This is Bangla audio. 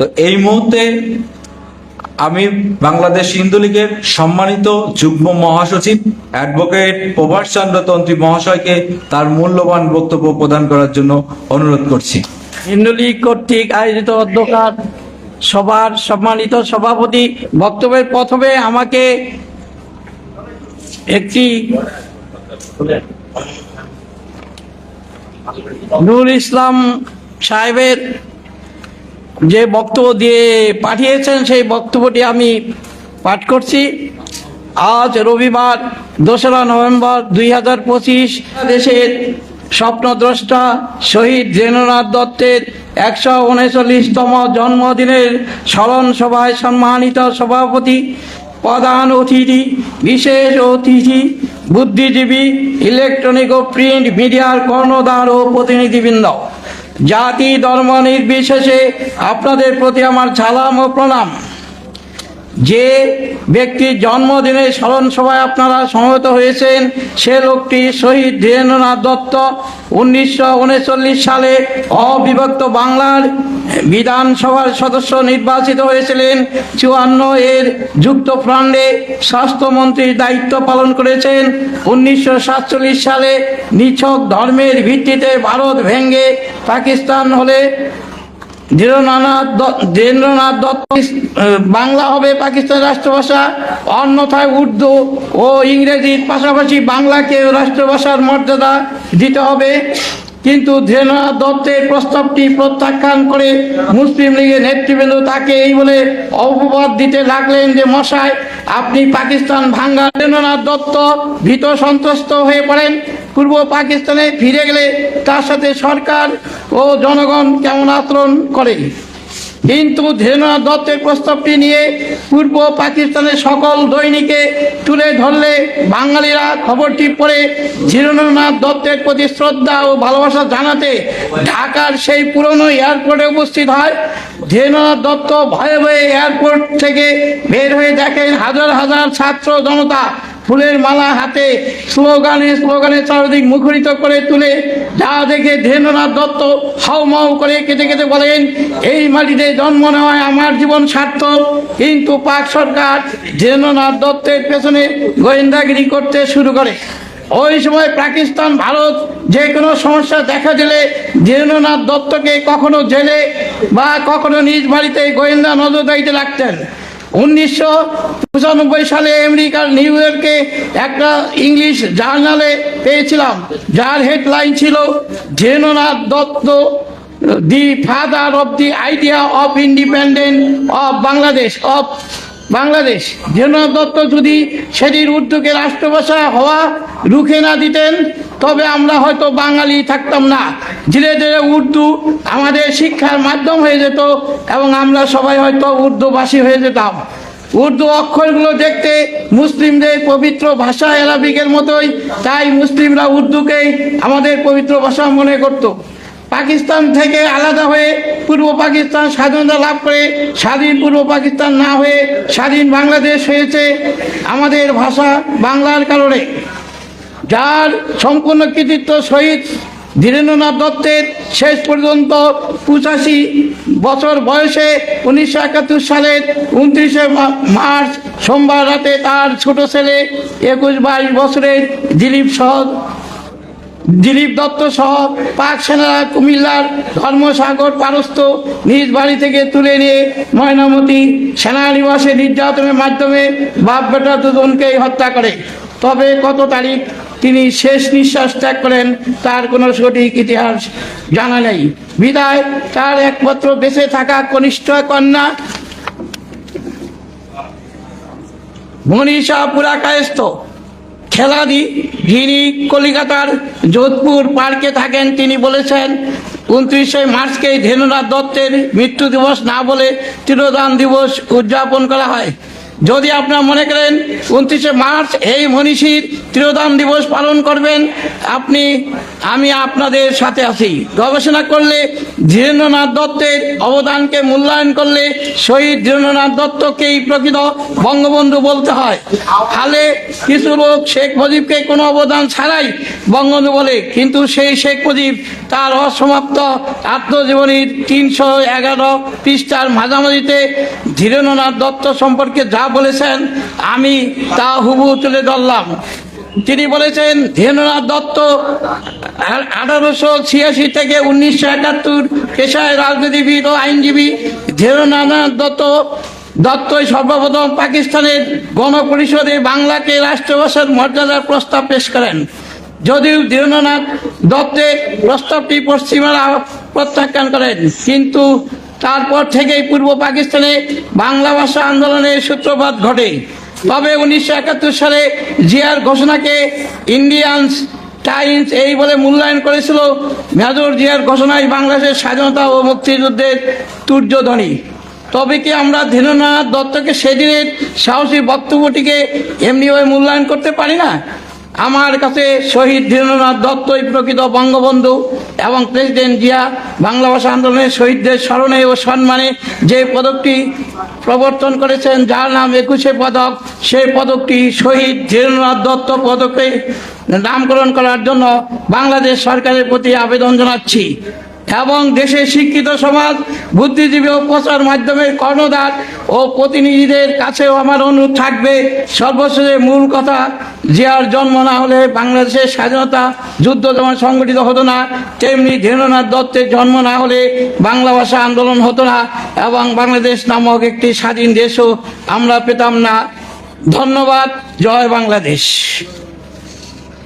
তো এই মুহূর্তে আমি বাংলাদেশ হিন্দু লীগের সম্মানিত যুগ্ম মহাসচিব অ্যাডভোকেট প্রভাষ চন্দ্র তন্ত্রী মহাশয়কে তার মূল্যবান বক্তব্য প্রদান করার জন্য অনুরোধ করছি। হিন্দু লীগ কর্তৃক আয়োজিত অধ্যকার সবার সম্মানিত সভাপতি, বক্তব্যের প্রথমে আমাকে একটি নুর ইসলাম সাহেবের যে বক্তব্য দিয়ে পাঠিয়েছেন, সেই বক্তব্যটি আমি পাঠ করছি। আজ রবিবার, দোসরা নভেম্বর দুই হাজার পঁচিশ, দেশের স্বপ্নদ্রষ্টা শহীদ জেননাথ দত্তের একশো উনচল্লিশতম জন্মদিনের স্মরণ সভায় সম্মানিত সভাপতি, প্রধান অতিথি, বিশেষ অতিথি, বুদ্ধিজীবী, ইলেকট্রনিক ও প্রিন্ট মিডিয়ার কর্ণধার ও প্রতিনিধিবৃন্দ। জাতি ধর্ম নির্বিশেষে আপনাদের প্রতি আমার সালাম ও প্রণাম। যে ব্যক্তির জন্মদিনে স্মরণ সভায় আপনারা সমবেত হয়েছেন, সে লোকটি শহীদ ধীরেন্দ্রনাথ দত্ত। উনিশশো উনচল্লিশ সালে অবিভক্ত বাংলার বিধানসভার সদস্য নির্বাচিত হয়েছিলেন। চুয়ান্ন এর যুক্ত ফ্রন্টে স্বাস্থ্যমন্ত্রীর দায়িত্ব পালন করেছেন। উনিশশো সাতচল্লিশ সালে নিছক ধর্মের ভিত্তিতে ভারত ভেঙ্গে পাকিস্তান হলে ধীরেন্দ্রনাথ দ- ধীরেন্দ্রনাথ দত্ত বাংলা হবে পাকিস্তান রাষ্ট্রভাষা, অন্যথায় উর্দু ও ইংরেজির পাশাপাশি বাংলাকে রাষ্ট্রভাষার মর্যাদা দিতে হবে। কিন্তু ধীরেন্দ্রনাথ দত্তের প্রস্তাবটি প্রত্যাখ্যান করে মুসলিম লীগের নেতৃবৃন্দ তাকে এই বলে অপবাদ দিতে লাগলেন যে, মশাই, আপনি পাকিস্তান ভাঙ্গা ধীরেন্দ্রনাথ দত্ত ভীত সন্ত্রস্ত হয়ে পড়েন? পূর্ব পাকিস্তানে ফিরে গেলে তার সাথে সরকার ও জনগণ কেমন আচরণ করে? কিন্তু ধীরেন্দ্রনাথ দত্তের প্রস্তাবটি নিয়ে পূর্ব পাকিস্তানের সকল দৈনিকে তুলে ধরলে বাঙালিরা খবরটি পড়ে ধীরেন্দ্রনাথ দত্তের প্রতি শ্রদ্ধা ও ভালোবাসা জানাতে ঢাকার সেই পুরনো এয়ারপোর্টে উপস্থিত হয়। ধীরেন্দ্রনাথ দত্ত ভয়ে ভয়ে এয়ারপোর্ট থেকে বের হয়ে দেখেন হাজার হাজার ছাত্র জনতা ফুলের মালা হাতে স্লোগানে স্লোগানে চারদিক মুখরিত করে তুলে, যা দেখে ধীরেন্দ্রনাথ দত্ত হাউমাউ করে কেটে কেটে বলেন, এই মাটিতে জন্ম নেওয়ায় আমার জীবন সার্থক। কিন্তু পাক সরকার ধীরেন্দ্রনাথ দত্তের পেছনে গোয়েন্দাগিরি করতে শুরু করে। ওই সময় পাকিস্তান, ভারত যে কোনো সমস্যা দেখা দিলে ধীরেন্দ্রনাথ দত্তকে কখনো জেলে বা কখনো নিজ বাড়িতে গোয়েন্দা নজর নজরদারিতে রাখতেন। উনিশশো পঁচানব্বই সালে আমেরিকার নিউ ইয়র্কে একটা ইংলিশ জার্নালে পেয়েছিলাম, যার হেডলাইন ছিল Dhirendranath Datta, the father of the idea of independent of Bangladesh of Bangladesh. Dhirendranath Datta যদি সেটির উর্দুকে রাষ্ট্রভাষা হওয়া রুখে না দিতেন তবে আমরা হয়তো বাঙালি থাকতাম না। ধীরে ধীরে উর্দু আমাদের শিক্ষার মাধ্যম হয়ে যেত এবং আমরা সবাই হয়তো উর্দুভাষী হয়ে যেতাম। উর্দু অক্ষরগুলো দেখতে মুসলিমদের পবিত্র ভাষা অ্যারাবিকের মতোই, তাই মুসলিমরা উর্দুকেই আমাদের পবিত্র ভাষা মনে করত। পাকিস্তান থেকে আলাদা হয়ে পূর্ব পাকিস্তান স্বাধীনতা লাভ করে স্বাধীন পূর্ব পাকিস্তান না হয়ে স্বাধীন বাংলাদেশ হয়েছে আমাদের ভাষা বাংলার কারণে। যার সম্পূর্ণ কৃতিত্ব শহীদ ধীরেন্দ্রনাথ দত্তের শেষ পর্যন্ত পঁচাশি বছর বয়সে উনিশশো একাত্তর সালের উনত্রিশে মার্চ সোমবার রাতে তার ছোট ছেলে একুশ বাইশ বছরের দিলীপ সহ, দিলীপ দত্ত সহ পাক সেনারা কুমিল্লার ধর্মসাগর পারস্ত নিজ বাড়ি থেকে তুলে নিয়ে ময়নামতি সেনানিবাসে নির্যাতনের মাধ্যমে বাপ বেটা দুজনকেই হত্যা করে। তবে কত তারিখ তিনি শেষ নিঃশ্বাস ত্যাগ করেন, তার কোনো সঠিক ইতিহাস জানা নেই। বিদায়, তার একমাত্র বেঁচে থাকা কনিষ্ঠ কন্যা মনীষা পুরা কায়স্থ খেলাদি যিনি কলিকাতার যোধপুর পার্কে থাকেন, তিনি বলেছেন, উনত্রিশে মার্চকে ধেনুনাথ দত্তের মৃত্যু দিবস না বলে তিরোদান দিবস উদযাপন করা হয়। যদি আপনারা মনে করেন উনত্রিশে মার্চ এই মনীষীর তিরোধান দিবস পালন করবেন, আপনি, আমি আপনাদের সাথে আছি। গবেষণা করলে ধীরেন্দ্রনাথ দত্তের অবদানকে মূল্যায়ন করলে শহীদ ধীরেন্দ্রনাথ দত্তকেই প্রকৃত বঙ্গবন্ধু বলতে হয়। হালে কিছু লোক শেখ মুজিবকে কোনো অবদান ছাড়াই বঙ্গবন্ধু বলে, কিন্তু সেই শেখ মুজিব তার অসমাপ্ত আত্মজীবনীর তিনশো এগারো পৃষ্ঠার মাঝামাঝিতে ধীরেন্দ্রনাথ দত্ত সম্পর্কে যা বলেছেন, আমি তা হুবু তুলে ধরলাম। তিনি বলেছেন ধীরেন্দ্রনাথ দত্ত আঠারোশো ছিয়াশি থেকে উনিশশো একাত্তর পেশায় রাজনীতিবিদ ও আইনজীবী ধীরেন্দ্রনাথ দত্ত দত্তই সর্বপ্রথম পাকিস্তানের গণপরিষদে বাংলাকে রাষ্ট্রভাষার মর্যাদার প্রস্তাব পেশ করেন। যদিও ধীরেন্দ্রনাথ দত্তের প্রস্তাবটি পশ্চিমারা প্রত্যাখ্যান করেন, কিন্তু তারপর থেকেই পূর্ব পাকিস্তানে বাংলা ভাষা আন্দোলনের সূত্রপাত ঘটে। তবে উনিশশো একাত্তর সালে জিয়ার ঘোষণাকে ইন্ডিয়ানস টাইমস এই বলে মূল্যায়ন করেছিল। মেজর জিয়ার ঘোষণায় বাংলাদেশের স্বাধীনতা ও মুক্তিযুদ্ধের তুর্যধ্বনি। তবে কি আমরা ধীরেন্দ্রনাথ দত্তকে সেদিনের সাহসী বক্তব্যটিকে এমনিভাবে মূল্যায়ন করতে পারি না? আমার কাছে শহীদ ধীরেন্দ্রনাথ দত্তই প্রকৃত বঙ্গবন্ধু এবং প্রেসিডেন্ট জিয়া বাংলা ভাষা আন্দোলনের শহীদদের স্মরণে ও সম্মানে যে পদকটি প্রবর্তন করেছেন, যার নাম একুশে পদক, সেই পদকটি শহীদ ধীরেন্দ্রনাথ দত্ত পদকে নামকরণ করার জন্য বাংলাদেশ সরকারের প্রতি আবেদন জানাচ্ছি। এবং দেশের শিক্ষিত সমাজ, বুদ্ধিজীবী ও প্রচার মাধ্যমের কর্ণধার ও প্রতিনিধিদের কাছেও আমার অনুরোধ থাকবে। সর্বশেষে মূল কথা, জিয়ার জন্ম না হলে বাংলাদেশের স্বাধীনতা যুদ্ধ যেমন সংগঠিত হতো না, তেমনি ধীরেন্দ্রনাথ দত্তের জন্ম না হলে বাংলা ভাষা আন্দোলন হতো না এবং বাংলাদেশ নামক একটি স্বাধীন দেশও আমরা পেতাম না। ধন্যবাদ, জয় বাংলাদেশ।